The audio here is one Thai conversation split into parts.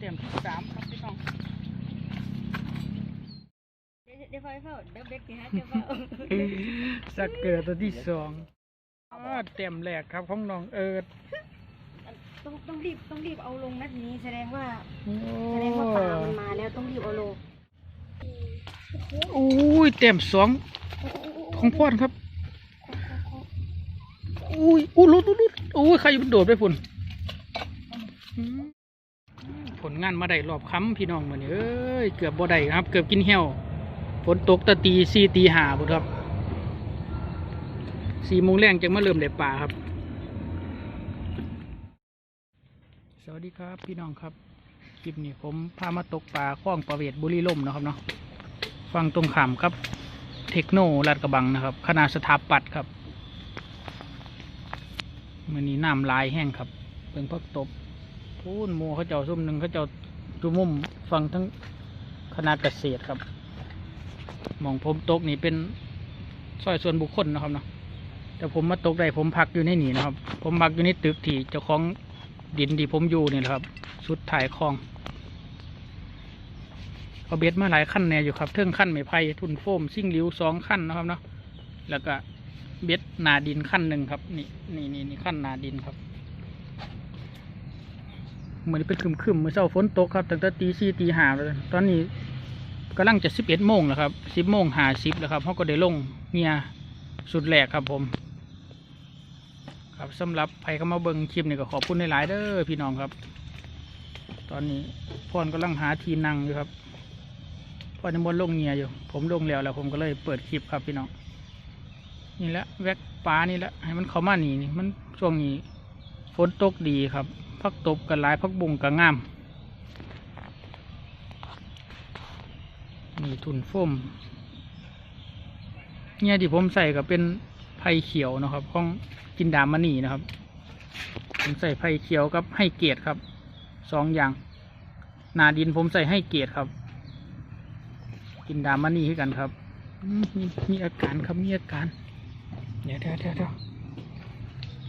เต็มที่สามครับพี่น้องเดี๋ยวเดี๋ยวไฟเฝ้าเดี๋ยวเบ็ดสิฮะเดี๋ยวเฝ้าสักเกอร์ตัวที่สองอ้าเต็มแรกครับของน้องเอิร์ดต้องต้องรีบต้องรีบเอาลงนะทีนี้แสดงว่าโอ้แสดงว่าปลามันมาแล้วต้องรีบเอาลงโอ้ยเต็มสองของพ่อนครับ อุ้ยอู้รุดรุดรุดโอ้ยใครมันโดดไปฝุ่นอืมผล งานมาได้รอบค้ำพี่น้องเหมือนเอ้ยเกือบบ่ได้ครับ เกือบกินเหี่ยวฝนตกตะตีสี่ตีห้าบุครับสี่โมงแรงจึงมาเริ่มได้ป่าครับ สวัสดีครับพี่น้องครับคลิปนี้ผมพามาตกปลาคล้องประเวศบุรีลมนะครับเนาะฟังตรงขามครับ เทคโนลาดกระบังนะครับคณะสถาปัตย์ครับมือนี้น้ำลายแห้งครับเป็นพักตบ พูนโมเขาเจ้าซุ่มหนึ่งเขาเจ้าจุมุมฟังทั้งคณะเกษตรครับมองผมตกนี่เป็นซอยส่วนบุคคลนะครับเนาะแต่ผมมาตกได้ผมพักอยู่ในนี่นะครับ ผมพักอยู่ในตึกที่เจ้าของดินที่ผมอยู่นี่แหละครับสุดถ่ายคลองเอาเบ็ดมาหลายขั้นแน่อยู่ครับเทิงขั้นไม้ไผ่ทุนโฟมซิ่งริ้วสองขั้นนะครับเนาะแล้วก็เบ็ดนาดินขั้นหนึ่งครับ นี่นี่นี่ขั้นนาดินครับ เหมือนเป็นคึมๆเมื่อเช้าฝนตกครับตั้งแต่ตีสี่ตีห้าเลยตอนนี้กำลังจะสิบเอ็ดโมงแล้วครับสิบโมงหาสิบแล้วครับเขาก็ได้ลงเงียสุดแหลกครับผม ครับสำหรับใครเข้ามาเบิ่งคลิปนี่ก็ขอบคุณหลายๆเด้อพี่น้องครับ ตอนนี้พรกำลังหาทีนั่งอยู่ครับพรยังบนลงเงียอยู่ ผมลงแล้วแล้วผมก็เลยเปิดคลิปครับพี่น้องนี่แหละแวกปลานี่แหละให้มันเข้ามาหนีนี่มันช่วงนี้ฝนตกดีครับ พักตบกันหลายพักบุงกันงามนี่ทุนโฟมเนี่ยที่ผมใส่ก็เป็นไผ่เขียวนะครับของจินดามณีนะครับ ผมใส่ไผ่เขียวกับให้เกรดครับสองอย่าง นาดินผมใส่ให้เกรดครับจินดามณีให้กันครับมมีมีอาการครับมีอาการเดี๋ยเดี๋ยวเดี๋ยวเดี๋ยว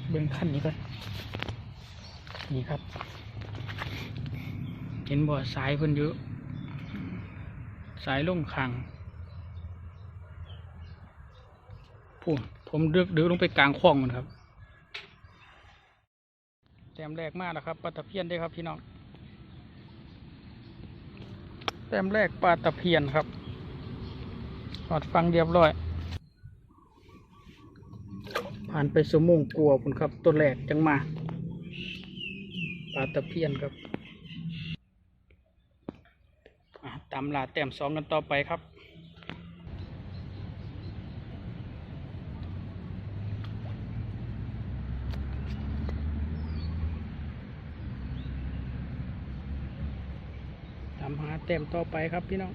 เบิ่งขั้นนี้ก่อน นี่ครับ เห็นบ่อสายเพิ่นเยอะ สายลงขังพูนผมเดือกเดือกลงไปกลางคลองมันครับแต้มแรกมากแล้วครับปลาตะเพียนได้ครับพี่น้องแต้มแรกปลาตะเพียนครับหอดฟังเรียบร้อย ผ่านไปสมงกลัวคุณครับ ตัวแรกจังมา ลาตะเพียนครับตามลาแต้มสองกันต่อไปครับตามหาแต้มต่อไปครับพี่น้อง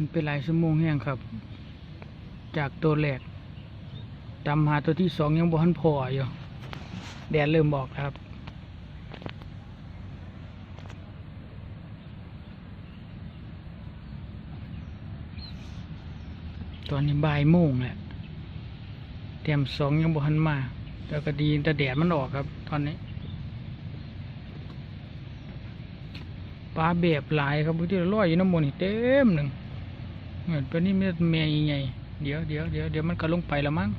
านไปหลายชั่วโมงแห้งครับ จากตัวแรกตามหาตัวที่สองยังบ่ทันพออยู่แดดเริ่มบอกครับ ตอนนี้บ่ายโมงแหละเตรียมสองยังบ่ทันมาแต่ก็ดีแต่แดดมันออกครับ ตอนนี้ปลาแบบหลายครับบางทีลอยอยู่น้ำมันนี่เต็มหนึ่ง เหมือนเป็นนี่มันแม่ใหญ่เดี๋ยวเดี๋ยวเดี๋ยวเดี๋ยวมันก็ลงไปแล้วมั้ง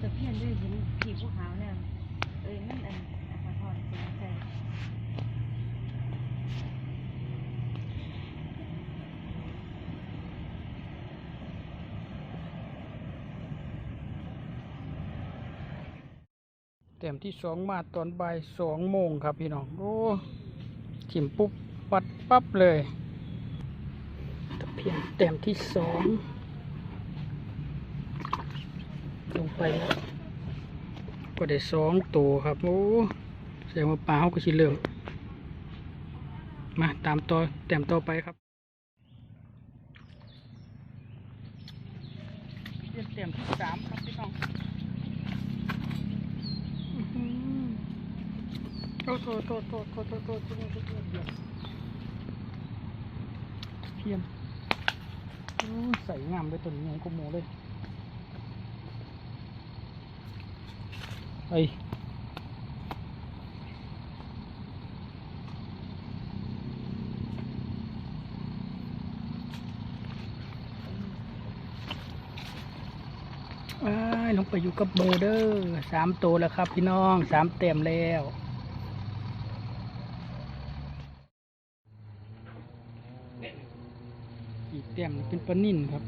ตะเพียนด้วยเห็นผีผู้ขาวเนี่ยเอ้ยนั่นอันอันสะท้อนเสียใส่เต็มที่สองมาตอนบ่ายสองโมงครับพี่น้อง โอ้ทิมปุ๊บ วัดปั๊บเลยตะเพียนแต้มที่สองลงไปแล้ก็ได้สองตัวครับโอ้เสียงว่าปลาเขาก็ชิเริ่มมาตามต่อแต้มต่อไปครับเต็มที่สามครับพี่น้องโทษโทษโทษโทษโทษโทษโทษ พียนโอ้ยใส่งามเลยตัวนี้ยังกุโมเลยไปอ้ลงไปอยู่กับโมเดอร์สามตัวแล้วครับพี่น้องสามเต็มแล้ว อีก แต้มเป็นปลานิ่นครับ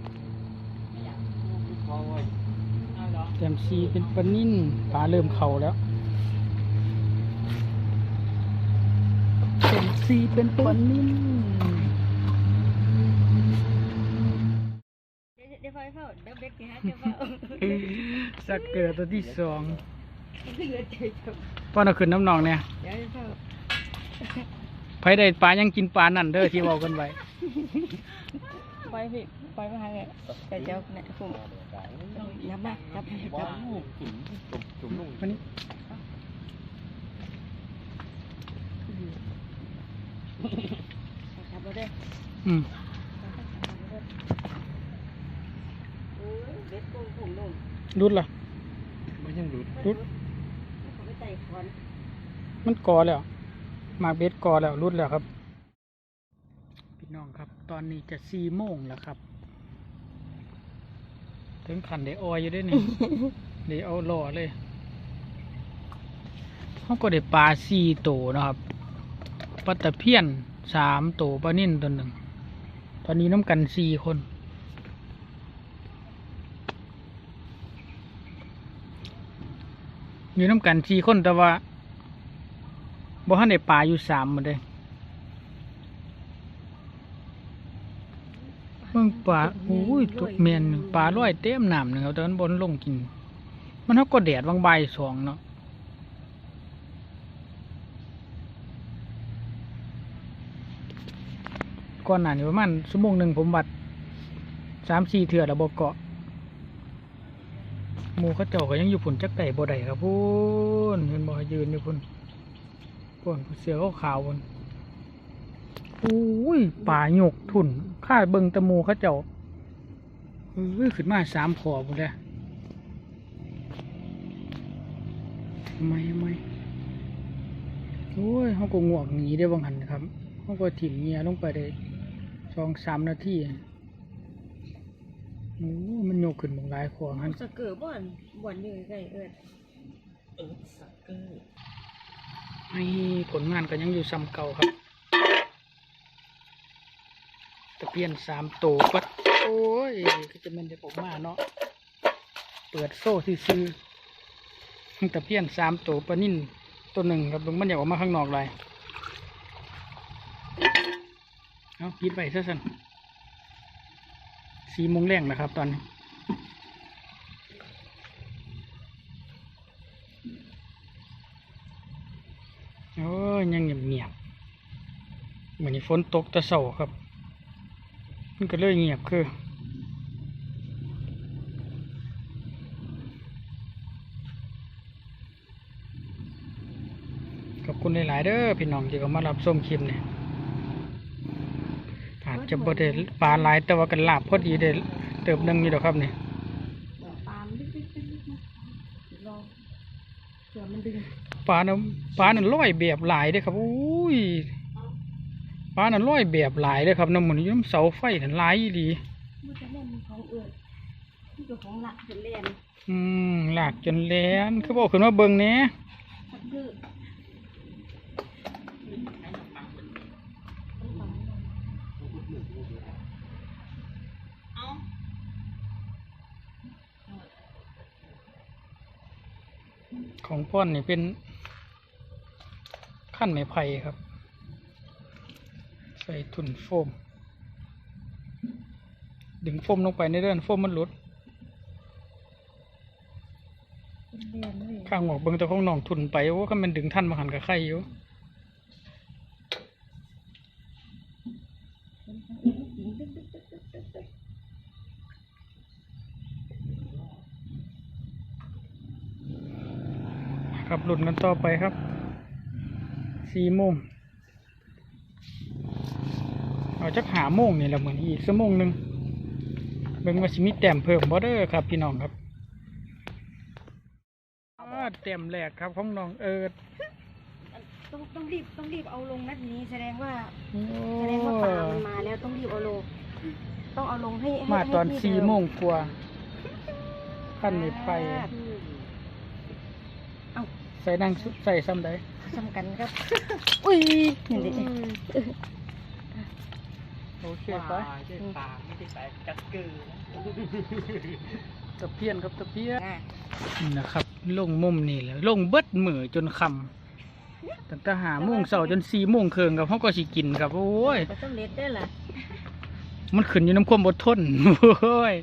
แต้มซีเป็นปลานิ่นปลาเริ่มเข่าแล้วแต้มซีเป็นปลานิ่นเดี๋ยวเดี๋ยวไฟเฝ้าเดี๋ยวเบ็ดกี่ฮะเดี๋ยวเฝ้าสักเกอร์ตัวที่สองเหลือใจจบป้อนเอาขึ้นน้ำหนองเนี่ยเดี๋ยวเฝ้าไผได้ปลายังกินปลานั่นเด้อที่เว้ากันไว้ ไปพี่ไปมาหาไงแต่เจ้าเนี่ยผมนับมานับนับวันนี้นับมาเด้ออืมโอ้ยเบ็ดโกงผมนุ่มรุดล่ะไม่ยังดูดรุดเขาไม่ไต่คอนมันกอแล้ว หมากเบ็ดกอแล้วรุดแล้วครับ พี่น้องครับ ตอนนี้จะสี่โมงแล้วครับ ถึงขันได้ออยอยู่ด้วยนี่ เดี๋ยวเอาล่อเลยเขาก็ได้ปลาสี่ตัวนะครับปลาตะเพียนสามตัวปลานิ่นตัวหนึ่ง ตอนนี้น้ำกันสี่คนอยู่น้ำกันสี่คนแต่ว่าบ่ทันได้ปลาอยู่สามหมดเลยเบิ่ง ปลาโอ้ยตัวเมียนปลาลอยเต็มน้ำหนึ่งเอาแต่มันบนลงกิน มันเขาก็แดดบางใบสองเนาะก่อนหน้านี้ประมาณชั่วโมงหนึ่งผมวัดสามสี่เถื่อแล้วบกเกาะหมูเขาเจ้าก็ยังอยู่ผุนจักไก่บ่ได้ครับพูนเห็นบ่ยืนอยู่พุ่นพุ่นเสือขาวๆพุ่น อุ้ยป่าหยกทุนข้าเบิ่งแตะมูเขาเจ้าเอ้ยขึ้นมาสามขอพุ่นเลยทำไมทำไมโอ้ยเขาก็งวกหนีได้บางหันนะครับเขาก็ถิ่มเงียลงไปได้สองสามนาทีโอ้ยมันโยกขึ้นบางหลายขอหันสเกิร์บ่อนบ่อนอยู่ใกล้เอิดเออสักเกอร์ให้ผลงานก็ยังอยู่ซ้ำเก่าครับ ตะเพียนสามตัวปัดโอ้ยก็จะเป็นเด็กออกมาเนาะเปิดโซ่ซื้อๆตะเพียนสามตัวปลานิ่นตัวหนึ่งครับเบิ่งมันอยากออกมาข้างนอกเลยเอาปิดไปซะสันสี่โมงแรงนะครับ ตอนนี้โอ้ยยังเงียบเงียบเหมือนฝนตกตะเสาครับ มันก็เลยเงียบคือขอบคุณหลาย ๆ เด้อพี่น้องที่เขามารับส้มคลิปเนี่ยอาจจะบ่ได้ปลาหลายแต่ว่ากันลาบพอดีได้เติบหนึงอยู่ดอกครับเนี่ยปาเนดึงปลาน่ะปลาน่ะร้อยแบบหลายเด้อครับอุ้ย ปลาน่ะร้อยแบบหลายเด้อครับน้ำมันอยู่น้ำเสาไฟน่ะหลายอีหลีมันจะแม่นของเอิดที่ตัวของหลักเป็นเล่นอืมหลากจนแหลนคือบอกขึ้นว่าเบิ่งแหน่สักเกิร์เอาของป้อนนี่เป็นขั้นไม้ไผ่ครับ ใส่ถุนโฟม ดึงโฟมลงไปในเดือนโฟมมันหลุดข้างหมอกเบิ่งแต่ของนองทุนไปว่าก็มันดึงท่านมาหันกับไข่อยู่ครับหลุดกันต่อไปครับสี่โมง เอาเอาจักหาโมงนี่แหละเหมือนอีกชั่วโมงหนึ่งเบิ่งว่าสิมีแต้มเพิ่มบ่เด้อครับ พี่น้องครับอ่าแต้มแรกครับของน้องเอิร์ดต้องต้องรีบต้องรีบเอาลงนัดนี้แสดงว่าโอ้แสดงว่าปลามันมาแล้วต้องรีบเอาลง ต้องเอาลงให้ให้มาตอนให้ที่สี่เดิโมงกว่าขั้นไม่ไปเอาใส่นั่งสุใส่ซ้ำใดสำคัญครับ อุ้ยนี่ดิ โอเคปไปลาใช่ปลาไม่ใช่ปลาจักเกอร์ตะเพียนครับตะเพียนอะนี่นะครับลงมุมนี่แหละลงเบิดมือจนคำตั้งแต่หาโมงเสาร์จนสี่โมงเคิงครับเขาก็สิกินครับโอ้ยก็ต้องเล็ดได้ล่ะมันขึ้นอยู่น้ำความอดทนโอ้ย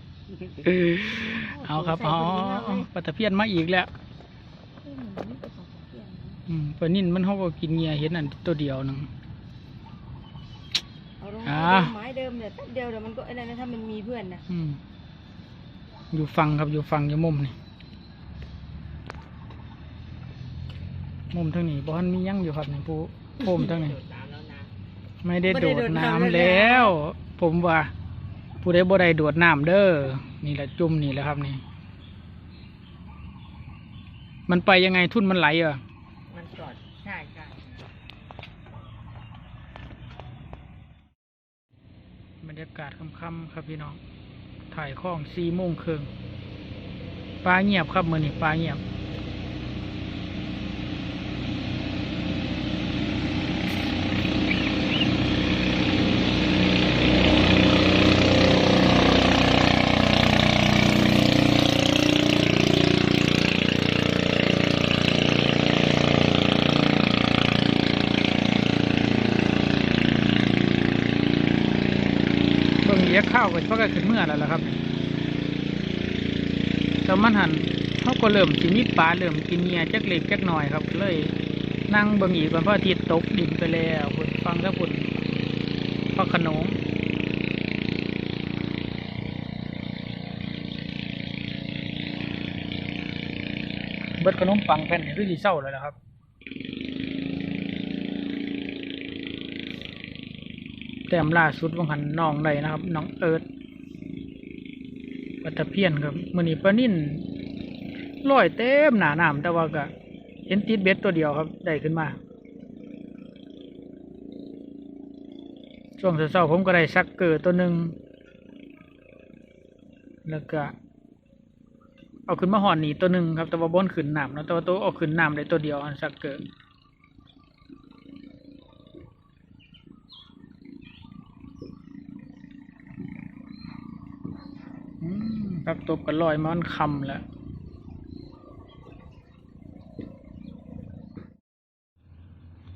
เอาครับเอาเอาปลาตะเพียนมาอีกแล้วอืมปลานิ่นมันเขาก็กินเงียเห็นอันตัวเดียวหนึง เอาลงอ่า ไม้เดิมเนี่ยแป๊บเดียวเดี๋ยวมันก็ไอ้นั่นนะถ้ามันมีเพื่อนนะอืม อยู่ฟังครับอยู่ฟังอยู่มุมนี่มุมทางนี้บ่ทันมีหยังอยู่ครับนี่ผู้โอมทางนี้โดดน้ำแล้วนะไม่ได้โดดน้ำแล้ว ผมว่า ผู้ใดบ่ได้โดดน้ำเด้อนี่แหละจุ่มนี่แหละครับนี่ มันไปยังไงทุ่นมันไหลเหรอะ มันจอดใช่ใช่ บ รรยากาศค่ำๆครับพี่น้อง ถ่ายข้องซีโมงครึ่งปลาเงียบครับมือนี่ปลาเงียบ เบิ่งเลี้ยข้าวกันเพราะก็ขึ้นเมื่อแล้วล่ะครับ แต่มันหันเขาก็เริ่มสิมีปลาเริ่มกินเงียจักเล็กจักหน่อยครับ เลย นั่งบิ่งอีกวันพระอาทิตย์ตกดินไปแล้วพุ่นฟังแล้วพุ่นฟังขนมเบิดขนมปังแผ่นนี่คือสีเศร้าเลยนะครับแต้มล่าสุดวังหันน้องได้นะครับ น้องเอิร์ด ปัตตะเพียนครับมือนี้ปลานิ่นลอยเต็มหนาน้ำแต่ว่าก็เห็นติดเบ็ดตัวเดียวครับ ได้ขึ้นมา ช่วงเช้าๆผมก็ได้ซักเกอร์ตัวหนึ่งแล้วก็ เอาขึ้นมาห่อนหนีตัวหนึ่งครับ แต่ว่าบนขึ้นน้ำเนาะแต่ว่าตัวเอาขึ้นหน้ำได้ตัวเดียวอันซักเกอร์ พักตบกันลอยมันคำแล้ว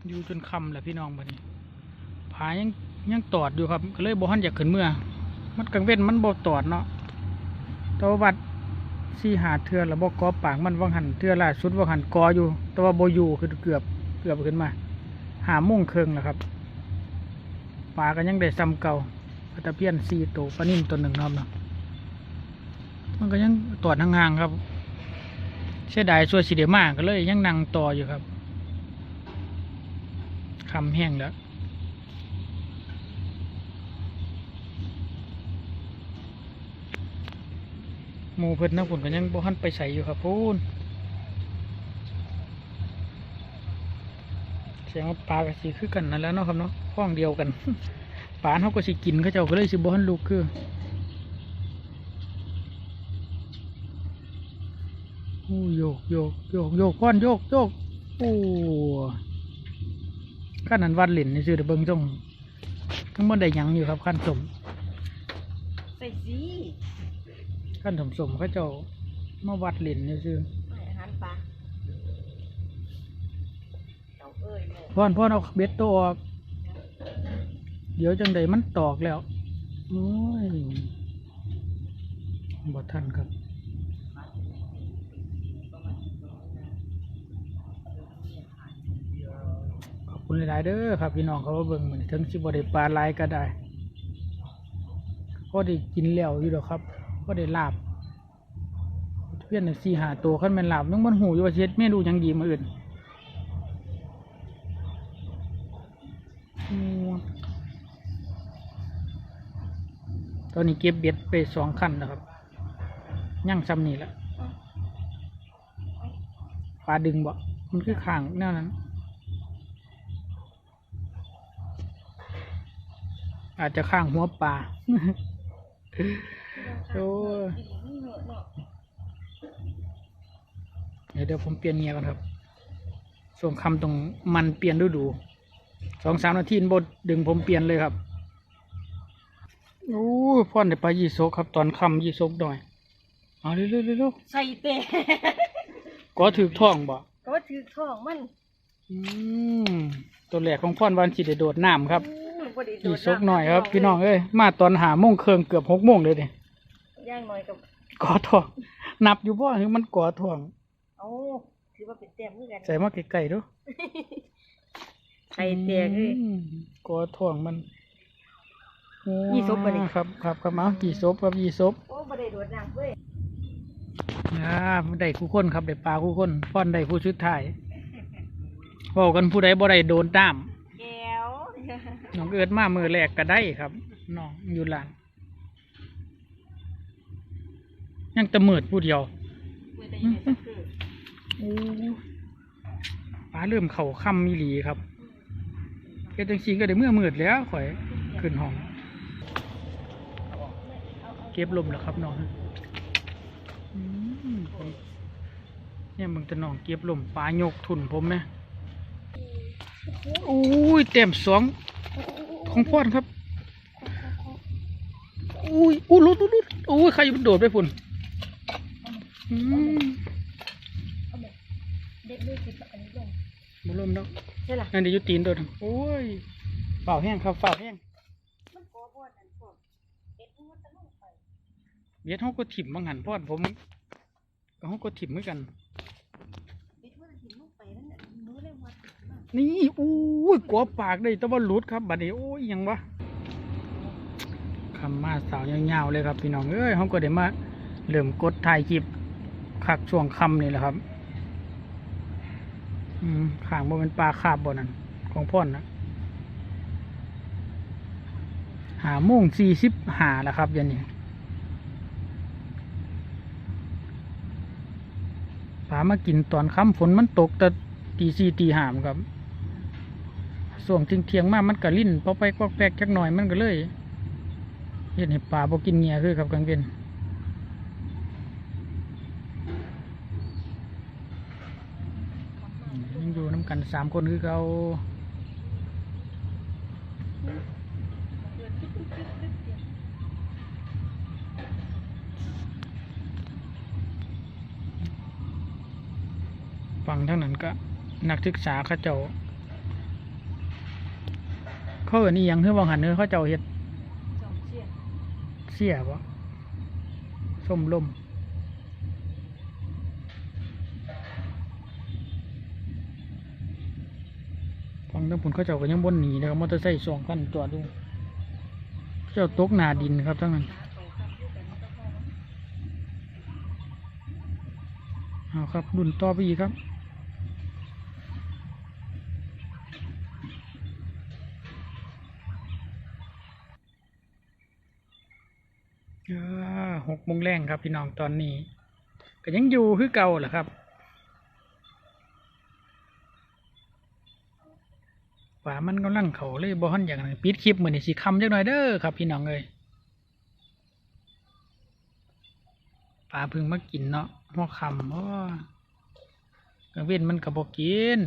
อยู่จนคำแหละพี่น้องบัดนี้ผายังยังตอดอยู่ครับ ก็เลยบ่ฮันอยากขึ้นเมื่อ มันกังเว้นมันบ่ตอดเนาะตัวาวัดสี่หาเทือแล้วบ่กอปากมันวังหันเทือล่าสุดวังหันกออยู่ แต่ว่าบ่อยู่คือเกือบเกือบขึ้นมา หามุ่งเคิงแล้วครับปลาก็ยังได้ซ้ำเก่าตะเพียนสี่ตัวปลานิ่มตัวหนึ่งนาะเนาะ มันก็ยังตรวจห่างๆครับ เสียดายส่วนสีเดียมากก็เลย ยังนั่งต่ออยู่ครับคำแห้งแล้วหมูเพิ่นนะผมก็ยังบ่ทันไปใส่อยู่ครับพูนเสียงว่าปลากับสีคือกันนั่นแล้วเนาะครับเนาะห้องเดียวกันปลาเขาก็สิกินเขาเจ้าก็เลยสิบ่ทันลุกคือ โอ้โยกโยกโยกโยกก้อนโยกโยกโอ้ขั้นนั้นวัดหลินนี่ซื้อเบิ้งจงทั้งหมดได้ยังอยู่ครับขั้นสมใส่สีขั้นสมสมเขาเจ้ามาวัดหลินนี่ซื้อห้อาหารปลาพ่อนพ่อนเอาเบ็ดตัวออก เดี๋ยวจังใดมันตอกแล้ว โอ้ยบ่ทันครับ ขอบ คุณหลาย ๆ เด้อครับพี่น้องเขามาเบิ่งเหมือนถึงสิบ่ได้ปลาหลายก็ได้ก็ได้กินแล้วอยู่ดอกครับ ก็ได้ลาบเพื่อนสี่หาตัวขั้นแม่นลาบยังมันหูอยู่ว่าเฮ็ดเมนูยังดีมาอื่นตอนนี้เก็บเบ็ดไปสองคันนะครับย่างซ้ำนี่แหละปลาดึงบ่ มันคือข้างแนวนั้น อาจจะข้างหัวปลาโอ้ยเดี๋ยวเดี๋ยวผมเปลี่ยนเงียก่อนครับ ส่งคำตรงมันเปลี่ยนฤดู สองสามนาทีบดดึงผมเปลี่ยนเลยครับ โอ้ยพ่อนได้ไปยี่โซกครับ ตอนคำยี่โซกหน่อย เอาเร็วๆเร็วใส่เตะๆก็ถือท่องบ่ก็ถือท้องมัน อืมตัวแรกของพ่อนวันสิได้โดดน้ำครับอู้ บ่ได้โดยี่ดโซกหน่อยครับ พี่น้องเอ้ยมาตอนหาโมงเคืองเกือบหกโมงเลยเนี่ยย่างหน่อยกับก่อท่องนับอยู่บ่คือมันก่อท่องเอาถือว่าเป็นแต้มเหมือนกันใส่มาไกลๆดูใส่เตะคือมก่อท่องมันยี่ซบบ่นี่ ครับ ครับครับเอายี่ซบครับยี่ซบ โอ้บ่ได้โดดน้ำเว้ยอ่าได้คู่คนครับได้ปลาคู่คนป้อนได้ผู้ชุดท้ายเว้ากันผู้ใดบ่ได้โดนตามแก้ว น้องเอิดมามือแรกก็ได้ครับน้องอยู่ลานยังตะมืดผู้เดียวโอ้ปลาเริ่มเข่าค่ำมีหลีครับเฮ็ดจังซีก็ได้เมื่อมืดแล้วข่อยขึ้นห้อง เก็บลมแล้วครับน้องเนี่ยมึงจะน้องเก็บลมปลายกทุนผมไหมโอ้ยเต็มสอง ของพ่อนครับ อุ้ยอู้ลุดลุดอุ้ยใครมันโดดไปฝุ่นอืมเด็กด้วยสิอันนี้ลงบ่ลมแล้วใช่ล่ะนั่นเดี๋ยวยุตีนโดดโอ้ยเปล่าแห้งครับเปล่าแห้งเบียดเขาก็ถิ่มบางหันพ่อนผมก็เขาก็ถิ่มเหมือนกันหินลงไปนั่นน่ะหนูเลยว่า นี่อู้ยกัวปากได้แต่ว่าหลุดครับบัดนี้โอ้ยยังวะคำมาสาวยาวๆเลยครับพี่น้องเอ้ยเขาก็ได้มาเริ่มกดถ่ายคลิปคักช่วงคำนี่แหละครับอืมข้างบ่เป็นปลาคาบบ่นั่นของพ่อนนะหาโมงสี่สิบหาแล้วครับยันนี้ปลามากินตอนค่ำฝนมันตกแต่ตีสี่ตีหามครับ ส่วงทิ้งเทียงๆมากมันก็ลิ้นพอไปกอกแปกจักหน่อยมันก็เลยเห็นให้ปลาบ่กินเงียคือครับกลางเวนยังอยู่น้ำกันสามคนคือเขาฟังทั้งนั้นก็นักศึกษาเขาเจ้า เขาเอินอีหยังคือวางหันเนื้อเขาเจ้าเฮ็ดจอมเชี่ยเสียบ่ส้มลมฟังทั้งผุนเขาเจ้าก็ยังบนหนีนะครับมอเตอร์ไซค์สองคันจอดดูเขาเจ้าตกหนาดินครับทั้งนั้นเอาครับดุนต่อไปอีกครับ อ่าหก โมงแรงครับพี่น้องตอนนี้ก็ยังอยู่คือเก่าแหละครับป่ามันกำลังเขาเลยบอลอย่างนั้นปิดคลิปเหมือนนี่สิคำจักหน่อยเด้อครับ พี่น้องเอ้ยป่าพึ่งมากินเนาะหม้อคำเพราะว่าเว้นมันกระบอกกิน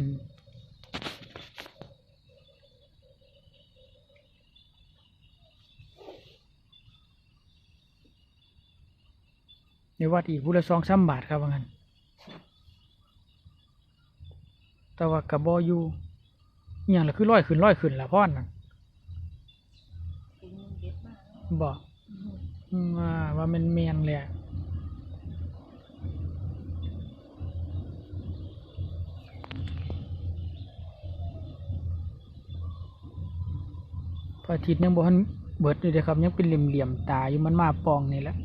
ในวัดอีกผู้ละสองสามบาทครับว่างั้นแต่ว่ากระบออยู่อย่างละคือร้อยขึ้นร้อยขึ้นละพ่อนน่ะกินบอกว่าว่ามันเมียนเลยพระอาทิตย์ยังบ่ทันเบิดเลยครับ ยังเป็นเหลี่ยมๆตาอยู่มันมาปองนี่แหละ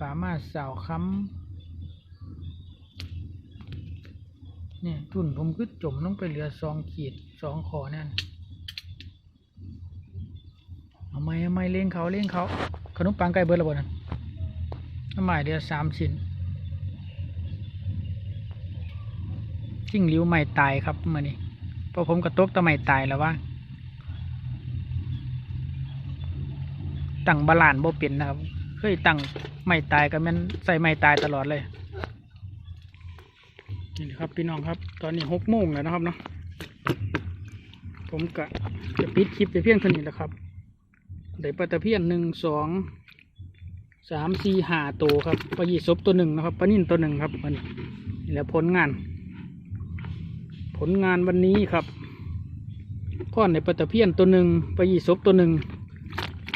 ป่ามา สาวค้ำเนี่ยทุนผมคือจมลงไปเหลือสองขีดสองขอนั่นเอาไม่เอาไม่เลี้ยงเขาเลี้ยงเขาขนมปังไก่เบิร์ดระเบิดนั่นน้ำใหม่เดียวสามชิ้นจิ้งหลิ้วไม่ตายครับมื่อนี้พราะผมกระตกตะไม่ตายแล้วว่าตั้งบาลานซ์บ่เป็นนะครับ ยตั้งไม่ตายก็แม่นใส่ไม่ตายตลอดเลยนี่นะครับพี่น้องครับ ตอนนี้หกโมงแล้วนะครับเนาะผมกะจะปิดคลิปไปเพียงเท่านี้แหละครับได้ปลาตะเพียนหนึ่งสองสามสี่ห้าตัวครับปลายีสบตัวหนึ่งนะครับปลานิ่นตัวหนึ่งครับมันนี่แหละผลงาน ผลงานวันนี้ครับพ่อในปลาตะเพียนตัวหนึ่งปลายีสบตัวหนึ่ง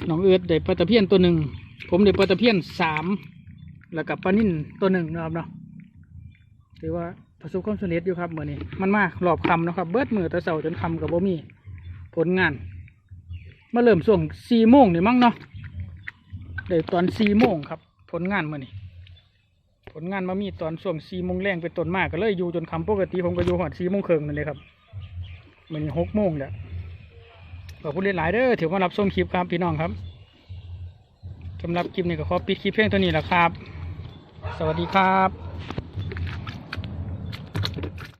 น้องเอิร์ดได้ปลาตะเพียนตัวหนึ่ง ผมได้ปลาตะเพียนสามแล้วกับปลานิ่นตัวหนึ่งนะครับเนาะถือว่าประสบความสำเร็จอยู่ครับเมื่อนี้มันมารอบคำนะครับ เบิดมือตะเสาจนคำกับบ่มีผลงาน มาเริ่มส่วงสี่โมงนี่มั้งเนาะเดี๋ยวตอนสี่โมงครับ ผลงานเมื่อนี้ผลงานมามีตอนส่วงสี่โมงแรงเป็นต้นมากก็เลยอยู่จนคำปกติผมก็อยู่หอดสี่โมงครึ่งนั่นเลยครับเมื่อนี้หกโมงแล้วขอบคุณหลายเด้อถือว่ารับชมคลิปครับพี่น้องครับ สำหรับคลิปนี้ก็ขอปิดคลิปเพียงเท่านี้แหละครับ สวัสดีครับ